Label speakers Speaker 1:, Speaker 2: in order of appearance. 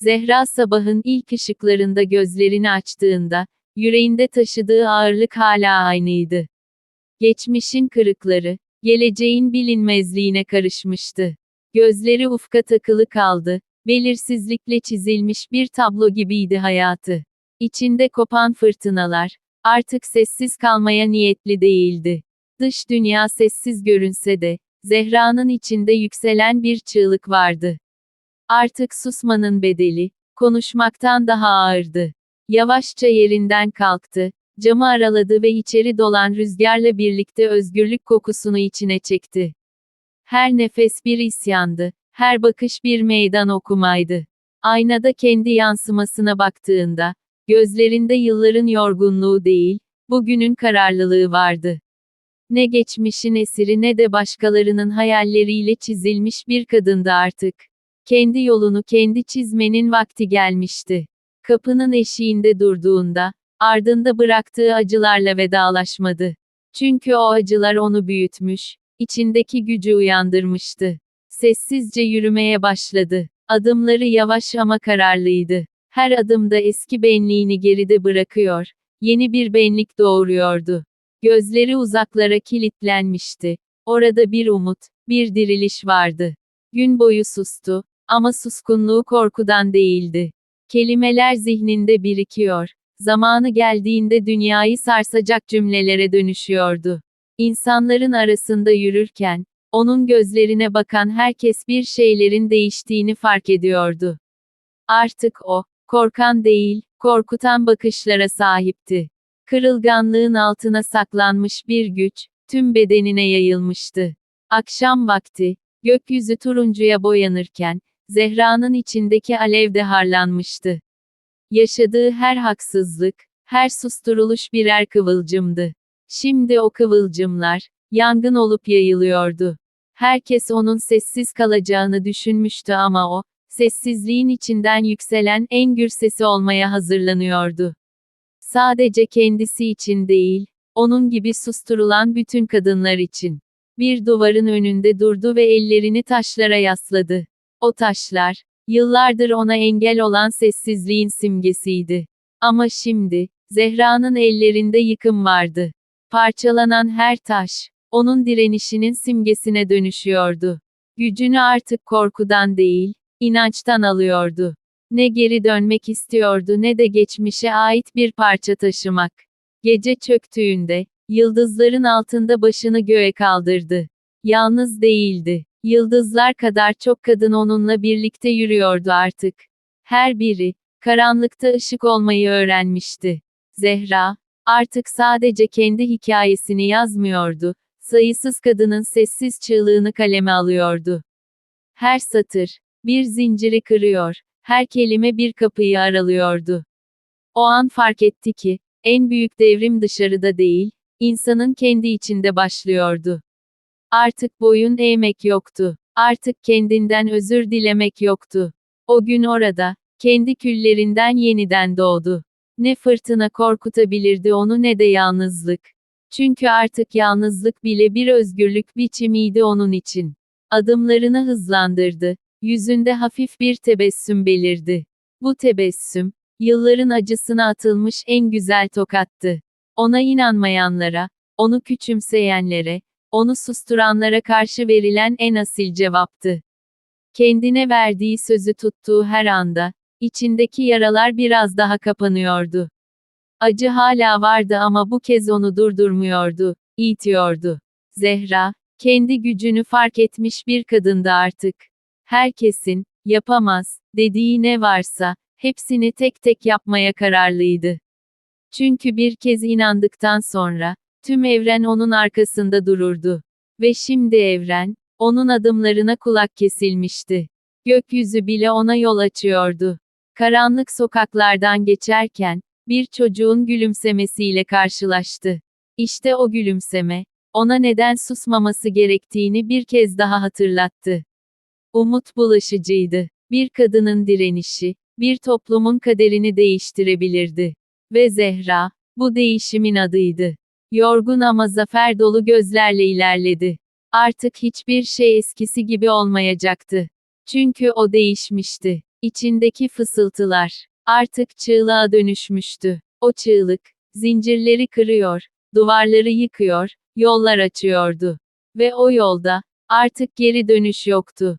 Speaker 1: Zehra sabahın ilk ışıklarında gözlerini açtığında, yüreğinde taşıdığı ağırlık hala aynıydı. Geçmişin kırıkları, geleceğin bilinmezliğine karışmıştı. Gözleri ufka takılı kaldı, belirsizlikle çizilmiş bir tablo gibiydi hayatı. İçinde kopan fırtınalar, artık sessiz kalmaya niyetli değildi. Dış dünya sessiz görünse de, Zehra'nın içinde yükselen bir çığlık vardı. Artık susmanın bedeli, konuşmaktan daha ağırdı. Yavaşça yerinden kalktı, camı araladı ve içeri dolan rüzgarla birlikte özgürlük kokusunu içine çekti. Her nefes bir isyandı, her bakış bir meydan okumaydı. Aynada kendi yansımasına baktığında, gözlerinde yılların yorgunluğu değil, bugünün kararlılığı vardı. Ne geçmişin esiri ne de başkalarının hayalleriyle çizilmiş bir kadındı artık. Kendi yolunu kendi çizmenin vakti gelmişti. Kapının eşiğinde durduğunda, ardında bıraktığı acılarla vedalaşmadı. Çünkü o acılar onu büyütmüş, içindeki gücü uyandırmıştı. Sessizce yürümeye başladı. Adımları yavaş ama kararlıydı. Her adımda eski benliğini geride bırakıyor, yeni bir benlik doğuruyordu. Gözleri uzaklara kilitlenmişti. Orada bir umut, bir diriliş vardı. Gün boyu sustu, ama suskunluğu korkudan değildi. Kelimeler zihninde birikiyor. Zamanı geldiğinde dünyayı sarsacak cümlelere dönüşüyordu. İnsanların arasında yürürken, onun gözlerine bakan herkes bir şeylerin değiştiğini fark ediyordu. Artık o, korkan değil, korkutan bakışlara sahipti. Kırılganlığın altına saklanmış bir güç, tüm bedenine yayılmıştı. Akşam vakti, gökyüzü turuncuya boyanırken, Zehra'nın içindeki alev de harlanmıştı. Yaşadığı her haksızlık, her susturuluş birer kıvılcımdı. Şimdi o kıvılcımlar, yangın olup yayılıyordu. Herkes onun sessiz kalacağını düşünmüştü ama o, sessizliğin içinden yükselen en gür sesi olmaya hazırlanıyordu. Sadece kendisi için değil, onun gibi susturulan bütün kadınlar için. Bir duvarın önünde durdu ve ellerini taşlara yasladı. O taşlar, yıllardır ona engel olan sessizliğin simgesiydi. Ama şimdi, Zehra'nın ellerinde yıkım vardı. Parçalanan her taş, onun direnişinin simgesine dönüşüyordu. Gücünü artık korkudan değil, inançtan alıyordu. Ne geri dönmek istiyordu ne de geçmişe ait bir parça taşımak. Gece çöktüğünde, yıldızların altında başını göğe kaldırdı. Yalnız değildi. Yıldızlar kadar çok kadın onunla birlikte yürüyordu artık. Her biri, karanlıkta ışık olmayı öğrenmişti. Zehra, artık sadece kendi hikayesini yazmıyordu, sayısız kadının sessiz çığlığını kaleme alıyordu. Her satır, bir zinciri kırıyor, her kelime bir kapıyı aralıyordu. O an fark etti ki, en büyük devrim dışarıda değil, insanın kendi içinde başlıyordu. Artık boyun eğmek yoktu. Artık kendinden özür dilemek yoktu. O gün orada, kendi küllerinden yeniden doğdu. Ne fırtına korkutabilirdi onu ne de yalnızlık. Çünkü artık yalnızlık bile bir özgürlük biçimiydi onun için. Adımlarını hızlandırdı. Yüzünde hafif bir tebessüm belirdi. Bu tebessüm, yılların acısına atılmış en güzel tokattı. Ona inanmayanlara, onu küçümseyenlere, onu susturanlara karşı verilen en asil cevaptı. Kendine verdiği sözü tuttuğu her anda, içindeki yaralar biraz daha kapanıyordu. Acı hala vardı ama bu kez onu durdurmuyordu, itiyordu. Zehra, kendi gücünü fark etmiş bir kadındı artık. Herkesin, yapamaz, dediği ne varsa, hepsini tek tek yapmaya kararlıydı. Çünkü bir kez inandıktan sonra, tüm evren onun arkasında dururdu. Ve şimdi evren, onun adımlarına kulak kesilmişti. Gökyüzü bile ona yol açıyordu. Karanlık sokaklardan geçerken, bir çocuğun gülümsemesiyle karşılaştı. İşte o gülümseme, ona neden susmaması gerektiğini bir kez daha hatırlattı. Umut bulaşıcıydı. Bir kadının direnişi, bir toplumun kaderini değiştirebilirdi. Ve Zehra, bu değişimin adıydı. Yorgun ama zafer dolu gözlerle ilerledi. Artık hiçbir şey eskisi gibi olmayacaktı. Çünkü o değişmişti. İçindeki fısıltılar artık çığlığa dönüşmüştü. O çığlık zincirleri kırıyor, duvarları yıkıyor, yollar açıyordu. Ve o yolda artık geri dönüş yoktu.